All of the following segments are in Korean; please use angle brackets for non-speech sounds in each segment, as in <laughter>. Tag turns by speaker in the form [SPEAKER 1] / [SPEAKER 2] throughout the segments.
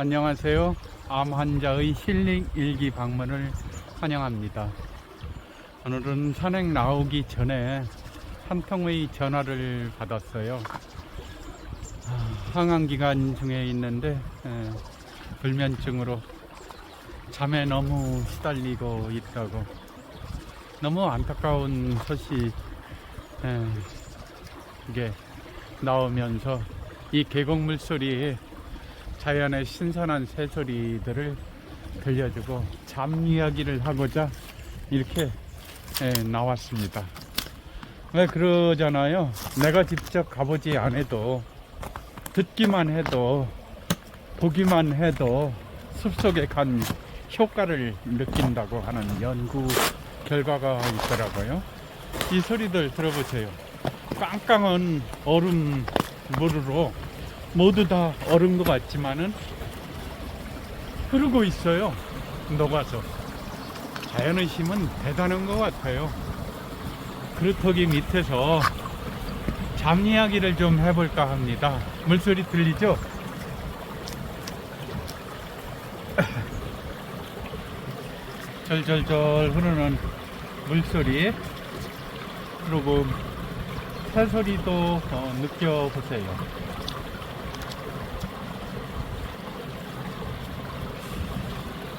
[SPEAKER 1] 안녕하세요. 암 환자의 힐링 일기 방문을 환영합니다. 오늘은 산행 나오기 전에 한 통의 전화를 받았어요. 아, 항암 기간 중에 있는데 에, 불면증으로 잠에 너무 시달리고 있다고 너무 안타까운 소식 에, 이게 나오면서 이 계곡 물소리에 자연의 신선한 새소리들을 들려주고 잠 이야기를 하고자 이렇게 예, 나왔습니다. 왜 그러잖아요. 내가 직접 가보지 않아도 듣기만 해도 보기만 해도 숲속에 간 효과를 느낀다고 하는 연구 결과가 있더라고요. 이 소리들 들어보세요. 깡깡한 얼음 물으로 모두 다것 같지만은 흐르고 있어요. 녹아서. 자연의 힘은 대단한 것 같아요. 그루터기 밑에서 잠 이야기를 좀 해볼까 합니다. 물소리 들리죠? <laughs> 절절절 흐르는 물소리 그리고 새소리도 어, 느껴보세요.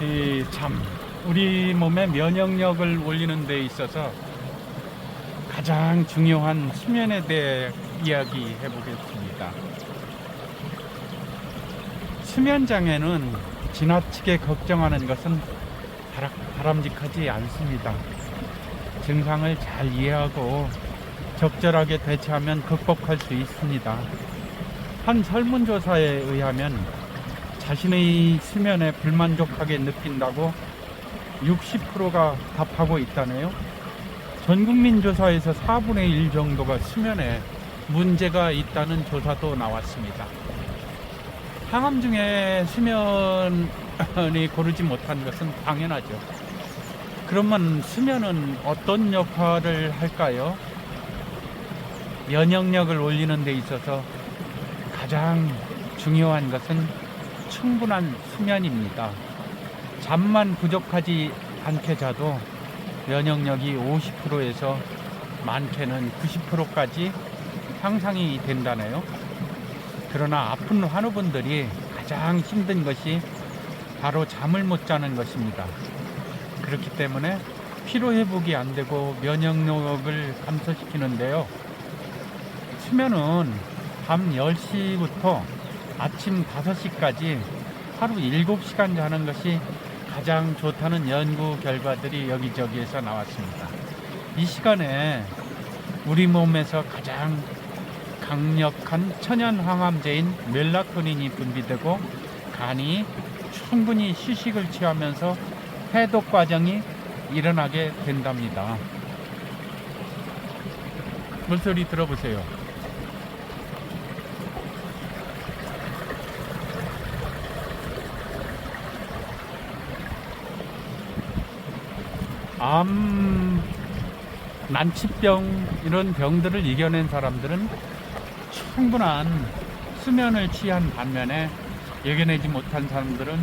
[SPEAKER 1] 이 잠, 우리 몸의 면역력을 올리는 데 있어서 가장 중요한 수면에 대해 이야기해 보겠습니다. 수면 장애는 지나치게 걱정하는 것은 바람직하지 않습니다. 증상을 잘 이해하고 적절하게 대처하면 극복할 수 있습니다. 한 설문조사에 의하면 자신의 수면에 불만족하게 느낀다고 60%가 답하고 있다네요. 전 국민 조사에서 4분의 1 정도가 수면에 문제가 있다는 조사도 나왔습니다. 항암 중에 수면이 고르지 못한 것은 당연하죠. 그러면 수면은 어떤 역할을 할까요? 면역력을 올리는 데 있어서 가장 중요한 것은 충분한 수면입니다. 잠만 부족하지 않게 자도 면역력이 50%에서 많게는 90%까지 향상이 된다네요. 그러나 아픈 환우분들이 가장 힘든 것이 바로 잠을 못 자는 것입니다. 그렇기 때문에 피로 회복이 안 되고 면역력을 감소시키는데요. 수면은 밤 10시부터 아침 5시까지 하루 7시간 자는 것이 가장 좋다는 연구 결과들이 여기저기에서 나왔습니다. 이 시간에 우리 몸에서 가장 강력한 천연 항암제인 멜라토닌이 분비되고 간이 충분히 휴식을 취하면서 해독 과정이 일어나게 된답니다. 물소리 들어보세요. 암, 난치병 이런 병들을 이겨낸 사람들은 충분한 수면을 취한 반면에 이겨내지 못한 사람들은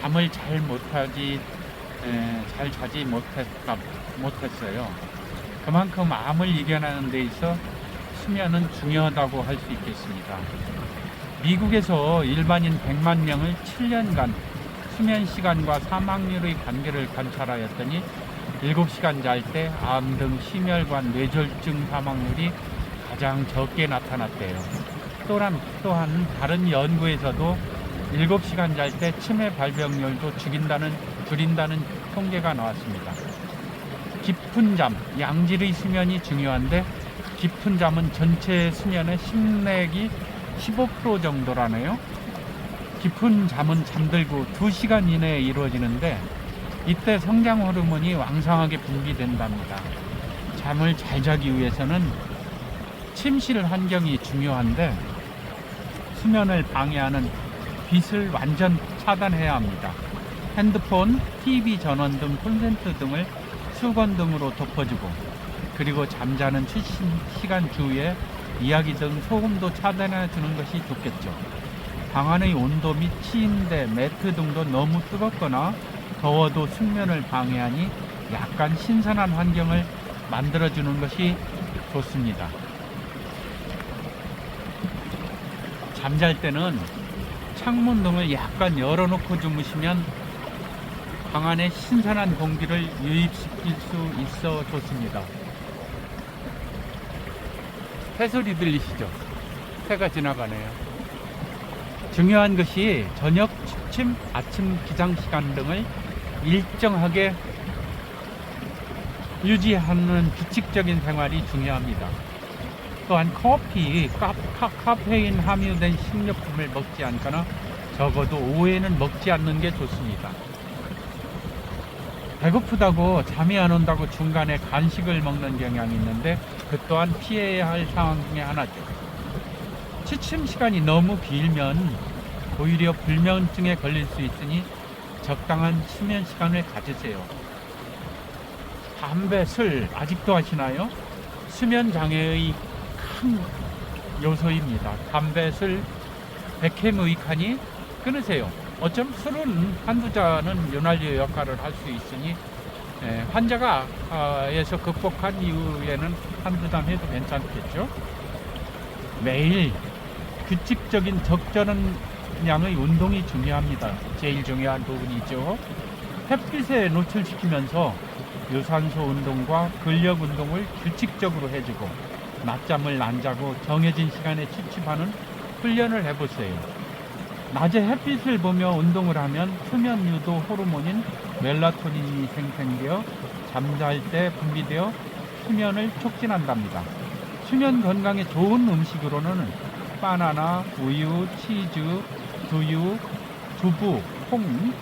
[SPEAKER 1] 잠을 잘 못하지 에, 잘 자지 못했다, 못했어요. 그만큼 암을 이겨내는 데 있어 수면은 중요하다고 할 수 있겠습니다. 미국에서 일반인 100만 명을 7년간 수면 시간과 사망률의 관계를 관찰하였더니 7시간 잘 때 암 등 심혈관 뇌졸중 사망률이 가장 적게 나타났대요. 또한, 또한 다른 연구에서도 7시간 잘 때 치매 발병률도 죽인다는, 줄인다는 통계가 나왔습니다. 깊은 잠, 양질의 수면이 중요한데 깊은 잠은 전체 수면의 심내기 15% 정도라네요. 깊은 잠은 잠들고 2시간 이내에 이루어지는데 이때 성장 호르몬이 왕성하게 분비된답니다. 잠을 잘 자기 위해서는 침실 환경이 중요한데 수면을 방해하는 빛을 완전 차단해야 합니다. 핸드폰, TV 전원 등 콘센트 등을 수건 등으로 덮어주고 그리고 잠자는 취침 시간 주위에 이야기 등 소음도 차단해 주는 것이 좋겠죠. 방 안의 온도 및 침대, 매트 등도 너무 뜨겁거나 더워도 숙면을 방해하니 약간 신선한 환경을 만들어주는 것이 좋습니다. 잠잘 때는 창문 등을 약간 열어놓고 주무시면 방 안에 신선한 공기를 유입시킬 수 있어 좋습니다. 새소리 들리시죠? 새가 지나가네요. 중요한 것이 저녁, 취침, 아침 기상 시간 등을 일정하게 유지하는 규칙적인 생활이 중요합니다. 또한 커피, 카, 카, 카 페인 함유된 식료품을 먹지 않거나 적어도 오후에는 먹지 않는 게 좋습니다. 배고프다고 잠이 안 온다고 중간에 간식을 먹는 경향이 있는데 그 또한 피해야 할 상황 중에 하나죠. 취침 시간이 너무 길면 오히려 불면증에 걸릴 수 있으니 적당한 수면 시간을 가지세요. 담배, 술 아직도 하시나요? 수면 장애의 큰 요소입니다. 담배, 술 100회 무익하니 끊으세요. 어쩜 술은 한두 잔은 윤활유 역할을 할 수 있으니 에, 환자가 아, 에서 극복한 이후에는 한두 잔 해도 괜찮겠죠. 매일 규칙적인 적절한 양의 운동이 중요합니다. 제일 중요한 부분이죠. 햇빛에 노출시키면서 유산소 운동과 근력 운동을 규칙적으로 해주고 낮잠을 안 자고 정해진 시간에 취침하는 훈련을 해보세요. 낮에 햇빛을 보며 운동을 하면 수면 유도 호르몬인 멜라토닌이 생성되어 잠잘 때 분비되어 수면을 촉진한답니다. 수면 건강에 좋은 음식으로는 바나나, 우유, 치즈, 두유, 두부, 콩,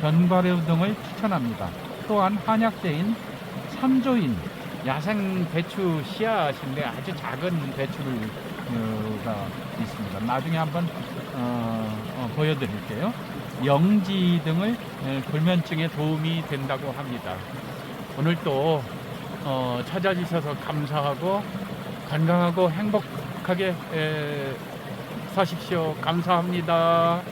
[SPEAKER 1] 견과류 등을 추천합니다. 또한 한약재인 삼조인 야생 배추 씨앗인데 아주 작은 배추가 있습니다. 나중에 한번 어, 어, 보여드릴게요. 영지 등을 에, 불면증에 도움이 된다고 합니다. 오늘 또 어, 찾아주셔서 감사하고 건강하고 행복 하게 에, 사십시오. 감사합니다.